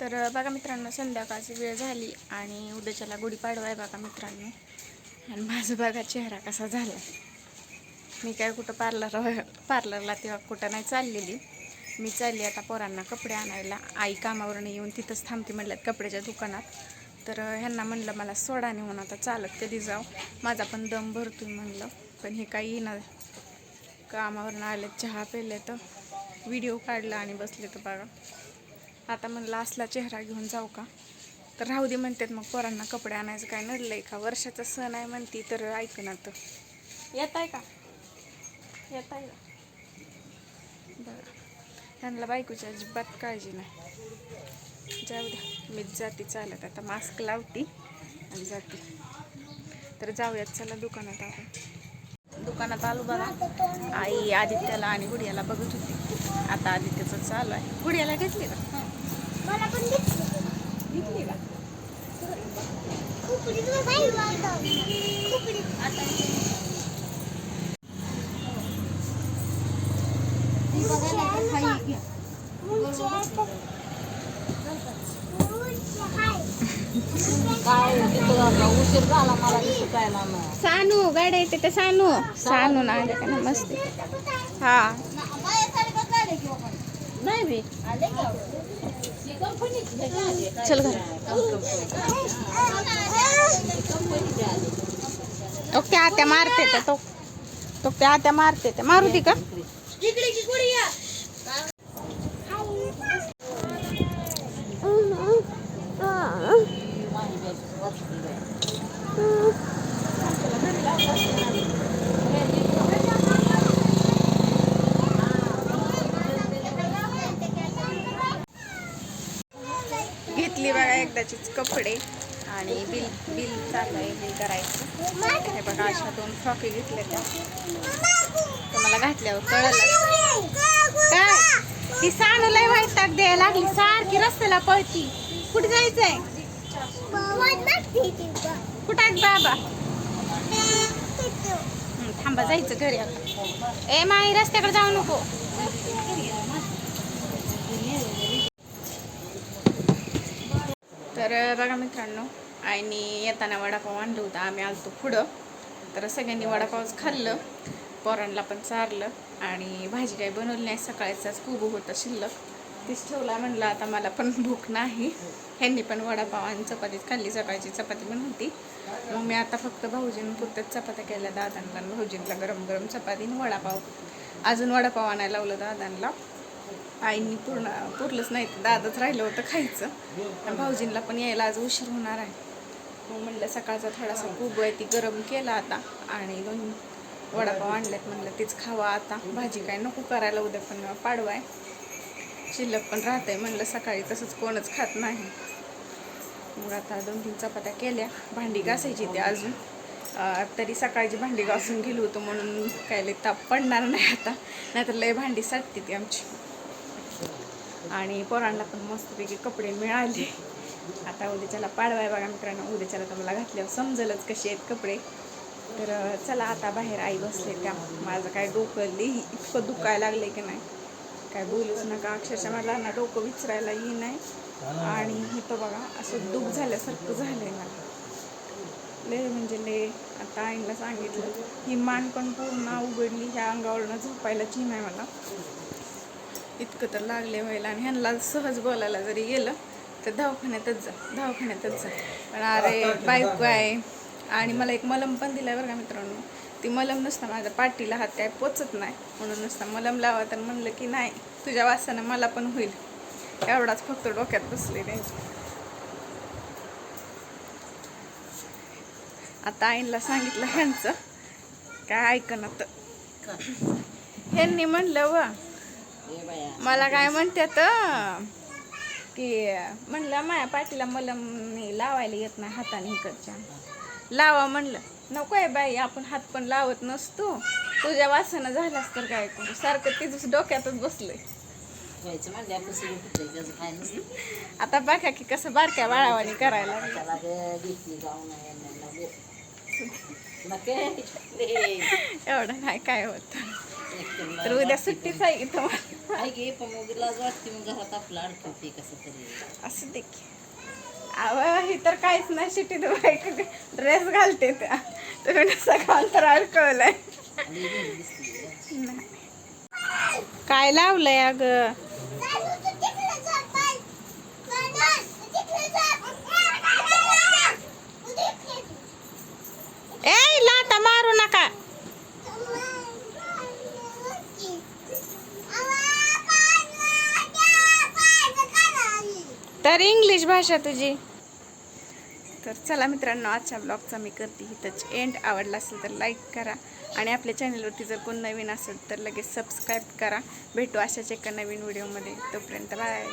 तर बघा मित्रांनो संध्याकाळची वेळ झाली आणि उद्याच्याला गुढीपाडवा आहे बघा मित्रांनो. आणि माझा बघा चेहरा कसा झाला मी काय कुठं पार्लर पार्लरला तेव्हा कुठं नाही चाललेली. मी चालली आता पोरांना कपडे आणायला. आई कामावरून येऊन तिथंच थांबते म्हणलं कपड्याच्या दुकानात. तर ह्यांना म्हणलं मला सोडा नेऊन आता चालत कधी जाऊ. माझा पण दम भरतोय म्हणलं. पण हे काही येणार कामावरून आले चहा पेले तर व्हिडिओ काढला आणि बसले तर बघा. आता म्हणलं असला चेहरा घेऊन जाऊ का? तर राहू दे म्हणतात मग पोरांना कपडे आणायचं काय नडलंय का? वर्षाचा सण आहे म्हणती तर ऐक ना तर येत आहे का? येत आहे का? बरं. त्यांना बायकोची अजिबात काळजी नाही. जाऊ द्या मीच जाते चालत. आता मास्क लावती आणि जाते. तर जाऊयात चला दुकानात आपण दुकानात आलो बघा. आई आदित्याला आणि गुडियाला बघत होती. आता आदित्याचं चालू आहे. गुडियाला घेतली का? घेतली का. सानू गाड्या येते ते सानू. सानू ना आले का ना मस्त. हा. नाही बी. चल घर। तो क्या मारते ते तो तो त्या आत्या मारते ते? मारू दी का? घेतली बघा एकदाचीच कपडे. आणि बिल बिल चालू आहे बिल करायचं. हे बघा अशा दोन फ्रॉके घेतल्या त्या. तुम्हाला घातल्यावर कळलं. काय? ती सानू लय वैताग द्यायला लागली. सारखी रस्त्याला पळती. कुठे जायचंय? कुठं आहेत बाबा? थांबा जायचं घरी आता. ए माई रस्त्याकडे जाऊ नको. तर बघा मित्रांनो आणि येताना वडापाव आणलं होतं. आम्ही आलतो पुढं. तर सगळ्यांनी वडापावच खाल्लं. पोरांना पण चारलं. आणि भाजी काही बनवली नाही. सकाळचाच खूप होतं शिल्लक. तीच ठेवला म्हणलं आता मला पण भूक नाही. ह्यांनी पण वडापाव आणि चपातीच खाल्ली. सकाळची चपाती पण होती. मग मी आता फक्त भाऊजींपुरत्याच चपात्या केल्या. दादांना आणि भाऊजींना गरम गरम चपाती आणि वडापाव. अजून वडापाव आणायला लावलं दादांना. आईनी पूर्ण पुरलंच नाही दादाच राहिलं होतं खायचं. भाऊजींना पण यायला आज उशीर होणार आहे. मग म्हणलं सकाळचा थोडासा खूप आहे ती गरम केला आता आणि दोन वडापाव आणल्यात म्हणलं तीच खावा आता. भाजी काय नको करायला उद्या पण पाडवा आहे. शिल्लक पण राहतंय म्हणलं सकाळी तसंच कोणच खात नाही. मग आता दोन तीन चपात्या केल्या भांडी घासायची ते अजून. तरी सकाळची भांडी घासून गेलो होतो म्हणून काय लय ताप पडणार नाही आता. नाहीतर लय भांडी साठते ती आमची. आणि पोरांना पण मस्तपैकी कपडे मिळाले. आता उद्याच्याला पाडवा आहे बघा मित्रांनो. उद्याच्याला तर मला घातल्यावर समजलंच कसे आहेत कपडे. तर चला आता बाहेर आई बसले त्या माझं काय डोकं लिही इतकं दुखायला लागले की नाही. काय बोलूच नका. अक्षरशः मला ना डोकं विचारायला येई नाही. आणि इथं बघा असं दुःख झाल्यासारखं झालं आहे मला. लय म्हणजे लय. आता आईला सांगितलं ही मान पण पूर्ण उघडली. ह्या अंगावरनं झोपायला चीन आहे मला. इतकं तर लागले व्हायला. आणि ह्यांना सहज बोलायला जरी गेलं तर दवाखान्यातच जा दवाखान्यातच जा. पण अरे बायको आहे. आणि मला एक मलम पण दिलाय बरं का मित्रांनो. ती मलम नुसता माझ्या पाठीला हात काय पोचत नाही. म्हणून नुसता मलम लावा तर म्हणलं की नाही तुझ्या वासानं मला पण होईल. एवढाच फक्त डोक्यात बसले त्यांच्या आता आईला सांगितलं ह्यांचं. काय ऐकणं तर. ह्यांनी म्हणलं व मला काय म्हणतात की म्हणलं माया पाठीला मला लावायला येत नाही हाताने इकडच्या. लावा म्हणलं नको आहे बाई आपण हात पण लावत नसतो. तुझ्या वासानं झालास तर काय करू? सारखं तिचं डोक्यातच बसलंय. आता बघा की कसं बारक्या बाळावानी करायला नके. एवढं नाही काय होत. तर उद्या सुट्टीच आहे इथं मला. आहे की पण मग लाज वाटते मग घरात आपलं अडकवते कसं तरी असं दे की अव ही तर काहीच नाही शिटी बाईक ड्रेस घालते त्या तुम्ही नुसतं तर अडकवलंय. काय लावलंय अग. ए लाता मारू नका तर इंग्लिश भाषा तुझी. तर चला मित्रांनो आजच्या ब्लॉगचा मी करते इथंच एंड आवडला असेल तर लाईक करा आणि आपल्या चॅनलवरती जर कोण नवीन असेल तर लगेच सबस्क्राईब करा. भेटू अशाच एका नवीन व्हिडिओमध्ये तोपर्यंत बाय